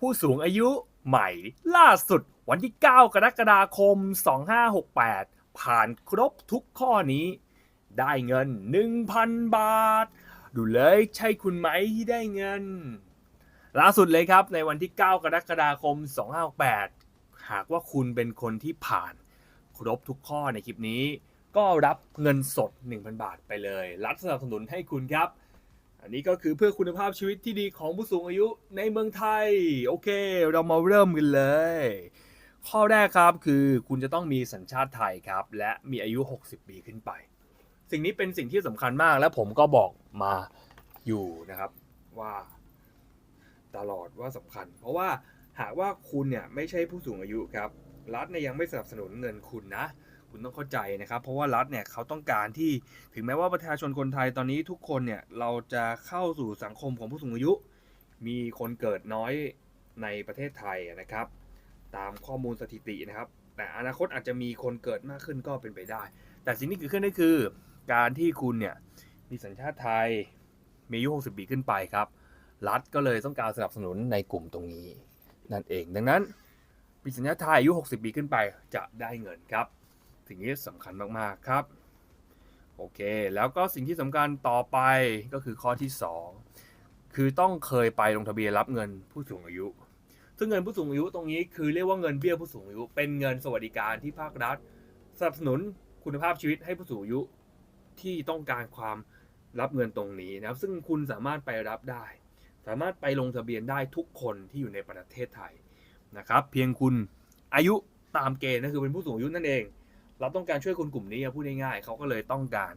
ผู้สูงอายุใหม่ล่าสุดวันที่ 9 กรกฎาคม 2568 ผ่านครบทุกข้อนี้ ได้เงิน 1,000 บาท ดูเลยใช่คุณไหมที่ได้เงิน ล่าสุดเลยครับในวันที่ 9 กรกฎาคม 2568 หากว่าคุณเป็นคนที่ผ่านครบทุกข้อในคลิปนี้ ก็รับเงินสด 1,000 บาทไปเลย รัฐสนับสนุนให้คุณครับ อันนี้ก็คือเพื่อคุณภาพชีวิตที่ดีของผู้สูงอายุในเมืองไทย โอเค เรามาเริ่มกันเลย ข้อแรกครับคือคุณจะต้องมีสัญชาติไทยครับ และมีอายุ 60 ปีขึ้นไป สิ่งนี้เป็นสิ่งที่สำคัญมากและผมก็บอกมาอยู่นะครับว่าตลอดว่าสำคัญ เพราะว่าหากว่าคุณเนี่ยไม่ใช่ผู้สูงอายุครับ รัฐเนี่ยยังไม่สนับสนุนเงินคุณนะ คุณต้องเข้าใจนะครับ เพราะว่ารัฐเนี่ยเขาต้องการที่ถึงแม้ว่าประชาชนคนไทยตอนนี้ทุกคนเนี่ยเราจะเข้าสู่สังคมของผู้สูงอายุ มีคนเกิดน้อยในประเทศไทยนะครับ ตามข้อมูลสถิตินะครับ แต่อนาคตอาจจะมีคนเกิดมากขึ้นก็เป็นไปได้ แต่สิ่งที่เกิดขึ้นก็คือ การที่คุณเนี่ยมีสัญชาติไทยมีอายุ 60 ปีขึ้นไปครับ รัฐก็เลยต้องการสนับสนุนในกลุ่มตรงนี้ นั่นเองดังนั้นมีสัญชาติไทยอายุ 60 ปีขึ้นไปจะได้เงินครับ สิ่งนี้สำคัญมากๆครับ โอเค แล้วก็สิ่งที่สำคัญต่อไปก็คือข้อที่ 2 คือต้องเคยไปลงทะเบียนรับเงินผู้สูงอายุ ซึ่งเงินผู้สูงอายุตรงนี้คือเรียกว่าเงินเบี้ยผู้สูงอายุ เป็นเงินสวัสดิการที่ภาครัฐ สนับสนุนคุณภาพชีวิตให้ผู้สูงอายุที่ต้องการความรับเงินตรงนี้นะครับ ซึ่งคุณสามารถไปรับได้ สามารถไปลงทะเบียนได้ทุกคนที่อยู่ในประเทศไทยนะครับ เพียงคุณอายุตามเกณฑ์นั่นคือเป็นผู้สูงอายุนั่นเอง เราต้องการช่วยคนกลุ่มนี้พูดง่ายๆเขาก็เลยต้องการ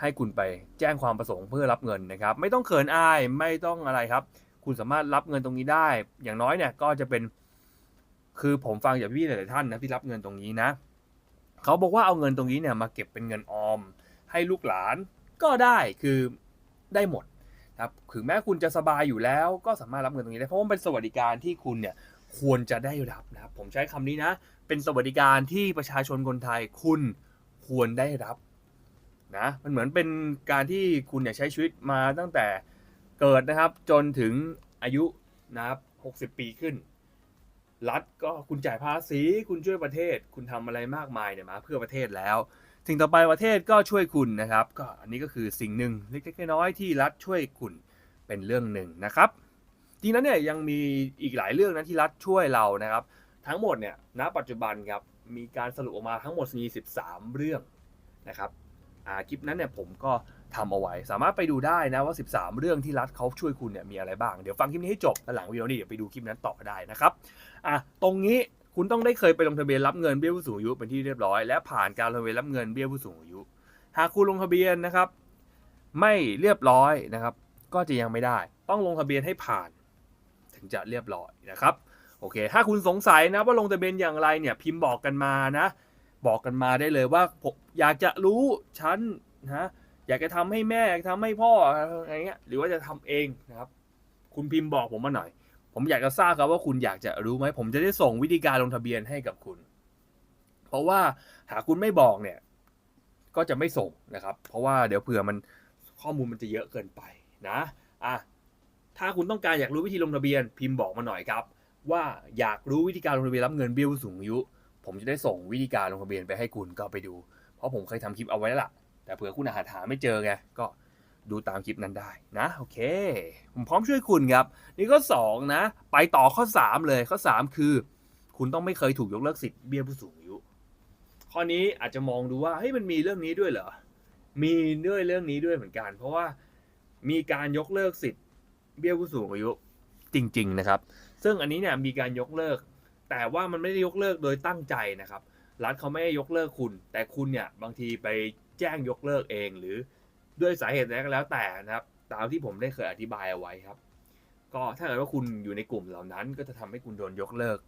ให้คุณไปแจ้งความประสงค์เพื่อรับเงินนะครับ ไม่ต้องเขินอายไม่ต้องอะไรครับ คุณสามารถรับเงินตรงนี้ได้ อย่างน้อยเนี่ยก็จะเป็น คือผมฟังจากพี่หลายๆท่านนะที่รับเงินตรงนี้นะเขาบอกว่าเอาเงินตรงนี้เนี่ยมาเก็บเป็นเงินออม ให้ลูกหลานก็ได้คือได้หมดนะครับถึงแม้คุณจะสบายอยู่แล้วก็สามารถรับเงินตรงนี้ได้เพราะว่าเป็นสวัสดิการที่คุณเนี่ย ควรจะได้รับนะครับผมใช้คำนี้นะ เป็นสวัสดิการที่ประชาชนคนไทยคุณควรได้รับนะมันเหมือนเป็นการที่คุณเนี่ยใช้ชีวิตมาตั้งแต่เกิดนะครับจนถึงอายุนะครับ60 ปีขึ้น รัฐก็คุณจ่ายภาษีคุณช่วยประเทศ คุณทำอะไรมากมายเนี่ยมาเพื่อประเทศแล้วสิ่งต่อไปประเทศก็ช่วยคุณนะครับ ก็อันนี้ก็คือสิ่งหนึ่งเล็กๆน้อยๆที่รัฐช่วยคุณเป็นเรื่องหนึ่งนะครับ จริงๆแล้วเนี่ยยังมีอีกหลายเรื่องนะที่รัฐช่วยเรานะครับ ทั้งหมดเนี่ยณปัจจุบันครับมีการสรุปออกมาทั้งหมดมี 13 เรื่องนะครับอ่าคลิปนั้นเนี่ยผมก็ทำเอาไว้ สามารถไปดูได้นะว่า 13 เรื่องที่รัฐเขาช่วยคุณเนี่ยมีอะไรบ้าง เดี๋ยวฟังคลิปนี้ให้จบแล้วหลังวิดีโอนี้เดี๋ยวไปดูคลิปนั้นต่อได้นะครับอะตรงนี้คุณต้องได้เคยไปลงทะเบียนรับเงินเบี้ยผู้สูงอายุเป็นที่เรียบร้อย และผ่านการลงทะเบียนรับเงินเบี้ยผู้สูงอายุ หากคุณลงทะเบียนนะครับ ไม่เรียบร้อยนะครับ ก็จะยังไม่ได้ ต้องลงทะเบียนให้ผ่าน ถึงจะเรียบร้อยนะครับโอเค ถ้าคุณสงสัยนะว่าลงทะเบียนอย่างไรเนี่ยพิมพ์บอกกันมานะ บอกกันมาได้เลยว่าผมอยากจะรู้ฉันนะอยากจะทำให้แม่อยากทำให้พ่ออะไรเงี้ยหรือว่าจะทำเองนะครับ คุณพิมพ์บอกผมมาหน่อย ผมอยากจะทราบครับว่าคุณอยากจะรู้ไหมผมจะได้ส่งวิธีการลงทะเบียนให้กับคุณ เพราะว่าหากคุณไม่บอกเนี่ย ก็จะไม่ส่งนะครับ เพราะว่าเดี๋ยวเผื่อมันข้อมูลมันจะเยอะเกินไปนะอะ ถ้าคุณต้องการอยากรู้วิธีลงทะเบียนพิมพ์บอกมาหน่อยครับ ว่าอยากรู้วิธีการลงทะเบียนรับเงินเบี้ยผู้สูงอายุ ผมจะได้ส่งวิธีการลงทะเบียนไปให้คุณก็ไปดู เพราะผมเคยทำคลิปเอาไว้แล้วล่ะ แต่เผื่อคุณอาหาหาไม่เจอไงก็ดูตามคลิปนั้นได้นะโอเค ผมพร้อมช่วยคุณครับ นี่ก็ 2 นะ ไปต่อข้อ 3 เลยข้อ 3 คือ คุณต้องไม่เคยถูกยกเลิกสิทธิ์เบี้ยผู้สูงอายุ ข้อนี้อาจจะมองดูว่าเฮ้ยมันมีเรื่องนี้ด้วยเหรอมีด้วยเรื่องนี้ด้วยเหมือนกัน เพราะว่ามีการยกเลิกสิทธิ์ เบี้ยผู้สูงอายุจริง ๆ นะครับ ซึ่งอันนี้เนี่ยมีการยกเลิก แต่ว่ามันไม่ได้ยกเลิกโดยตั้งใจนะครับ รัฐเขาไม่ได้ยกเลิกคุณ แต่คุณเนี่ยบางทีไปแจ้งยกเลิกเอง หรือด้วยสาเหตุใดก็แล้วแต่นะครับ ตามที่ผมได้เคยอธิบายเอาไว้ครับ ก็ถ้าเกิดว่าคุณอยู่ในกลุ่มเหล่านั้น ก็จะทำให้คุณโดนยกเลิก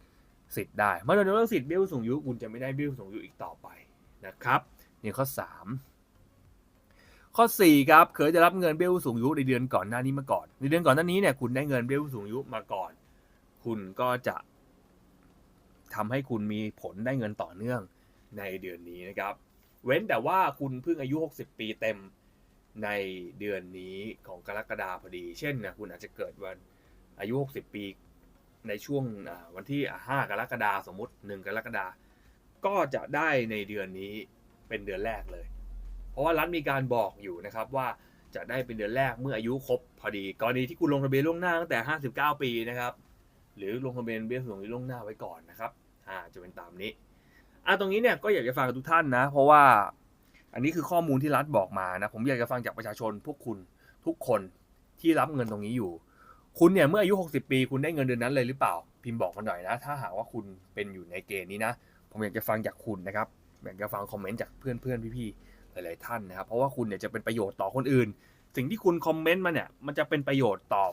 สิทธิ์ได้ เมื่อโดนยกเลิกสิทธิ์เบี้ยผู้สูงอายุคุณจะไม่ได้เบี้ยผู้สูงอายุอีกต่อไปนะครับนี่ข้อ 3 ข้อ 4 ครับเคยจะรับเงินเบี้ยผู้สูงอายุในเดือนก่อนหน้านี้มาก่อน ในเดือนก่อนหน้านี้เนี่ยคุณได้เงินเบี้ยผู้สูงอายุมาก่อน คุณก็จะทำให้คุณมีผลได้เงินต่อเนื่องในเดือนนี้นะครับ เว้นแต่ว่าคุณเพิ่งอายุ 60 ปีเต็มในเดือนนี้ของกรกฎาพอดี เช่นนะคุณอาจจะเกิดวันอายุ 60 ปีในช่วงวันที่ 5 กรกฎาสมมุติ 1 กรกฎาก็จะได้ในเดือนนี้เป็นเดือนแรกเลย เพราะว่ารัฐมีการบอกอยู่นะครับว่าจะได้เป็นเดือนแรกเมื่ออายุครบพอดี กรณีที่คุณลงทะเบียนล่วงหน้าตั้งแต่ 59 ปีนะครับ หรือลงทะเบียนเบี้ยสูงล่วงหน้าไว้ก่อนนะครับอ่าจะเป็นตามนี้อะตรงนี้เนี่ยก็อยากจะฟังทุกท่านนะ เพราะว่าอันนี้คือข้อมูลที่รัฐบอกมานะผมอยากจะฟังจากประชาชนพวกคุณทุกคนที่รับเงินตรงนี้อยู่ คุณเนี่ยเมื่ออายุ 60 ปี คุณได้เงินเดือนนั้นเลยหรือเปล่า พิมพ์บอกมาหน่อยนะ ถ้าหากว่าคุณเป็นอยู่ในเกณฑ์นี้นะ ผมอยากจะฟังจากคุณนะครับอยากจะฟังคอมเมนต์จากเพื่อนๆพี่ๆ หลายๆท่านนะครับ เพราะว่าคุณเนี่ยจะเป็นประโยชน์ต่อคนอื่น สิ่งที่คุณคอมเมนต์มาเนี่ยมันจะเป็นประโยชน์ต่อ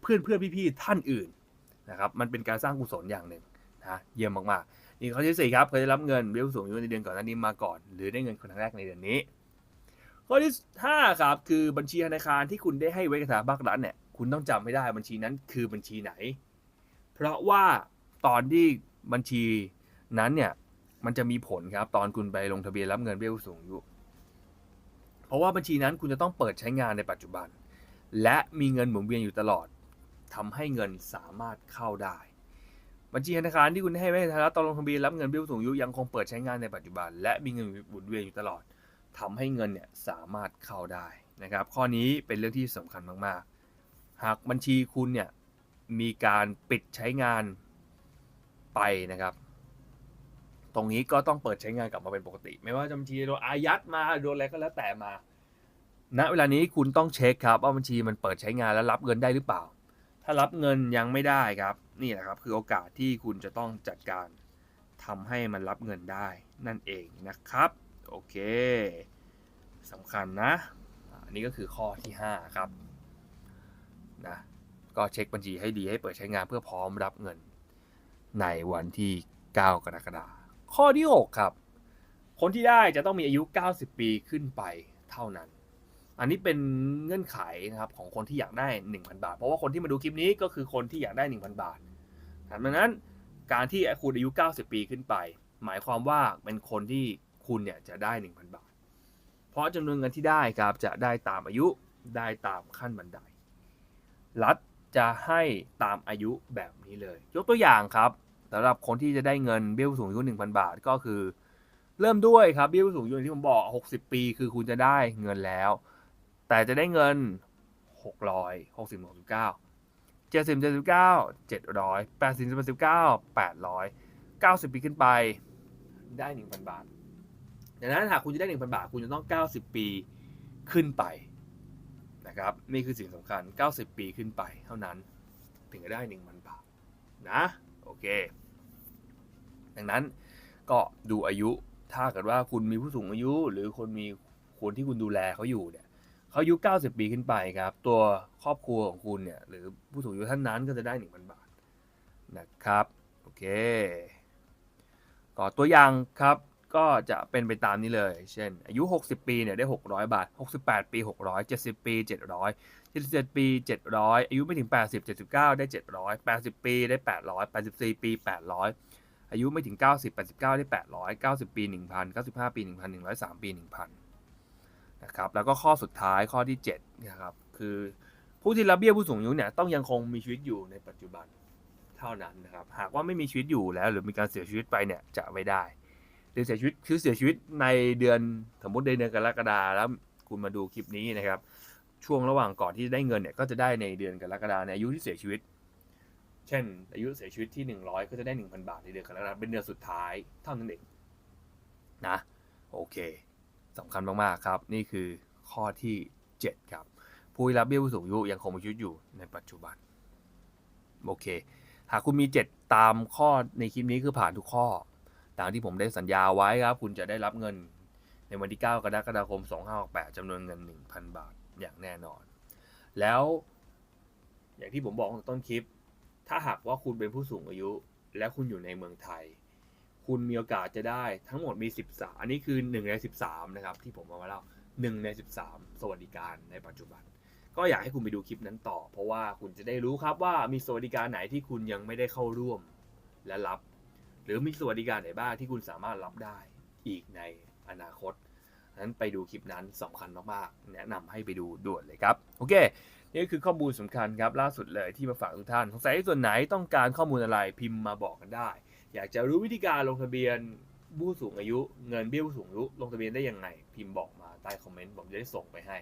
เพื่อนๆพี่ๆท่านอื่นนะครับมันเป็นการสร้างกุศลอย่างหนึ่งนะเยี่ยมมากๆนี่ข้อที่สี่ครับเคยได้รับเงินเบี้ยผู้สูงอายุในเดือนก่อนหน้านี้มาก่อน หรือได้เงินคนแรกในเดือนนี้ข้อที่ห้าครับคือบัญชีธนาคารที่คุณได้ให้ไว้กับสถาบันรัฐเนี่ยคุณต้องจำไม่ได้บัญชีนั้นคือบัญชีไหน เพราะว่าตอนที่บัญชีนั้นเนี่ย มันจะมีผลครับ ตอนคุณไปลงทะเบียนรับเงินเบี้ยผู้สูงอายุ เพราะว่าบัญชีนั้นคุณจะต้องเปิดใช้งานในปัจจุบัน และมีเงินหมุนเวียนอยู่ตลอดทำให้เงินสามารถเข้าได้ บัญชีธนาคารที่คุณให้ไว้ในฐานะตอนลงทะเบียนรับเงินเบี้ยผู้สูงอายุยังคงเปิดใช้งานในปัจจุบัน และมีเงินหมุนเวียนอยู่ตลอดทำให้เงินเนี่ยสามารถเข้าได้นะครับ ข้อนี้เป็นเรื่องที่สำคัญมากๆ หากบัญชีคุณเนี่ยมีการปิดใช้งานไปนะครับ รงนี้ก็ต้องเปิดใช้งานกลับมาเป็นปกติ ไม่ว่าจะบัญชีโดนอายัดมาโดนอะไรก็แล้วแต่มาณเวลานี้คุณต้องเช็คครับว่าบัญชีมันเปิดใช้งานแล้วรับเงินได้หรือเปล่า ถ้ารับเงินยังไม่ได้ครับ นี่แหละครับคือโอกาสที่คุณจะต้องจัดการทำให้มันรับเงินได้นั่นเองนะครับโอเคสำคัญนะอันนี้ก็คือข้อที่ 5 ครับนะก็เช็คบัญชีให้ดีให้เปิดใช้งานเพื่อพร้อมรับเงินในวันที่ 9 กรกฎาคม ข้อที่ 6 ครับ คนที่ได้จะต้องมีอายุ 90 ปีขึ้นไปเท่านั้น อันนี้เป็นเงื่อนไขนะครับของคนที่อยากได้ 1,000 บาท เพราะว่าคนที่มาดูคลิปนี้ก็คือคนที่อยากได้ 1,000 บาทดังนั้นการที่คุณอายุ 90 ปีขึ้นไป หมายความว่าเป็นคนที่คุณเนี่ยจะได้ 1,000 บาท เพราะจำนวนเงินที่ได้ครับจะได้ตามอายุได้ตามขั้นบันได รัฐจะให้ตามอายุแบบนี้เลย ยกตัวอย่างครับ สำหรับคนที่จะได้เงินเบี้ยผู้สูงอายุ1,000บาทก็คือ เริ่มด้วยครับเบี้ยผู้สูงอายุที่ผมบอก60ปี คือคุณจะได้เงินแล้ว แต่จะได้เงิน600 60 69 70 79 700 80 89 800 90ปีขึ้นไปได้1,000บาทดังนั้นหากคุณจะได้1,000บาท คุณจะต้อง90ปีขึ้นไปนะครับนี่คือสิ่งสำคัญ 90 ปีขึ้นไปเท่านั้นถึงจะได้ 1,000 บาทนะ เค ดังนั้นก็ดูอายุ ถ้าเกิดว่าคุณมีผู้สูงอายุ หรือคนมีคนที่คุณดูแลเขาอยู่เนี่ยเขาอายุ 90 ปีขึ้นไปครับ ตัวครอบครัวของคุณเนี่ย หรือผู้สูงอายุท่านนั้นก็จะได้ 1,000 บาทนะครับ โอเค ก็ตัวอย่างครับก็จะเป็นไปตามนี้เลย เช่น อายุ 60 ปีเนี่ยได้ 600 บาท 68 ปี 600 70 ปี 700 77 ปี 700 อายุไม่ถึง 80 79 ได้ 700 80 ปีได้ 800 84 ปี 800 อายุไม่ถึง 90 89 ได้ 800 90 ปี 1,000 95 ปี 1,000 103 ปี 1,000 นะครับ แล้วก็ข้อสุดท้ายข้อที่7นะครับ คือผู้ที่รับเบี้ยผู้สูงอายุเนี่ยต้องยังคงมีชีวิตอยู่ในปัจจุบันเท่านั้นนะครับ หากว่าไม่มีชีวิตอยู่แล้วหรือมีการเสียชีวิตไปเนี่ยจะไม่ได้หรือเสียชีวิตคือเสียชีวิตในเดือนสมมติในเดือนกรกฎาแล้วคุณมาดูคลิปนี้นะครับ ช่วงระหว่างก่อนที่ได้เงินเนี่ยก็จะได้ในเดือนกรกฎาในอายุที่เสียชีวิต เช่น อายุเสียชีวิตที่ 100 ก็จะได้ 1,000 บาทในเดือนกรกฎาเป็นเดือนสุดท้ายเท่านั้นเองนะโอเคสำคัญมากๆครับ นี่คือข้อที่ 7 ครับ ผู้รับเบี้ยผู้สูงอายุยังคงมีชีวิตอยู่ในปัจจุบันโอเค หากคุณมี 7 ตามข้อในคลิปนี้คือผ่านทุกข้อ ตามที่ผมได้สัญญาไว้ครับ คุณจะได้รับเงินในวันที่ 9 กรกฎาคม 2568จำนวนเงิน 1,000 บาท อย่างแน่นอน แล้วอย่างที่ผมบอกต้นคลิป ถ้าหากว่าคุณเป็นผู้สูงอายุ และคุณอยู่ในเมืองไทย คุณมีโอกาสจะได้ทั้งหมดมี 13 อันนี้คือ 1 ใน 13 นะครับ ที่ผมเอามาเล่า1ใน 13 สวัสดิการในปัจจุบัน ก็อยากให้คุณไปดูคลิปนั้นต่อ เพราะว่าคุณจะได้รู้ครับว่ามีสวัสดิการไหนที่คุณยังไม่ได้เข้าร่วมและรับ หรือมีสวัสดิการไหนบ้างที่คุณสามารถรับได้อีกในอนาคต นั้นไปดูคลิปนั้นสำคัญมากๆ แนะนำให้ไปดูด่วนเลยครับ โอเค นี่คือข้อมูลสำคัญครับล่าสุดเลยที่มาฝากทุกท่าน สงสัยส่วนไหนต้องการข้อมูลอะไรพิมพ์มาบอกกันได้ อยากจะรู้วิธีการลงทะเบียนผู้สูงอายุ เงินเบี้ยผู้สูงอายุลงทะเบียนได้ยังไง พิมพ์บอกมาใต้คอมเมนต์ผมจะได้ส่งไปให้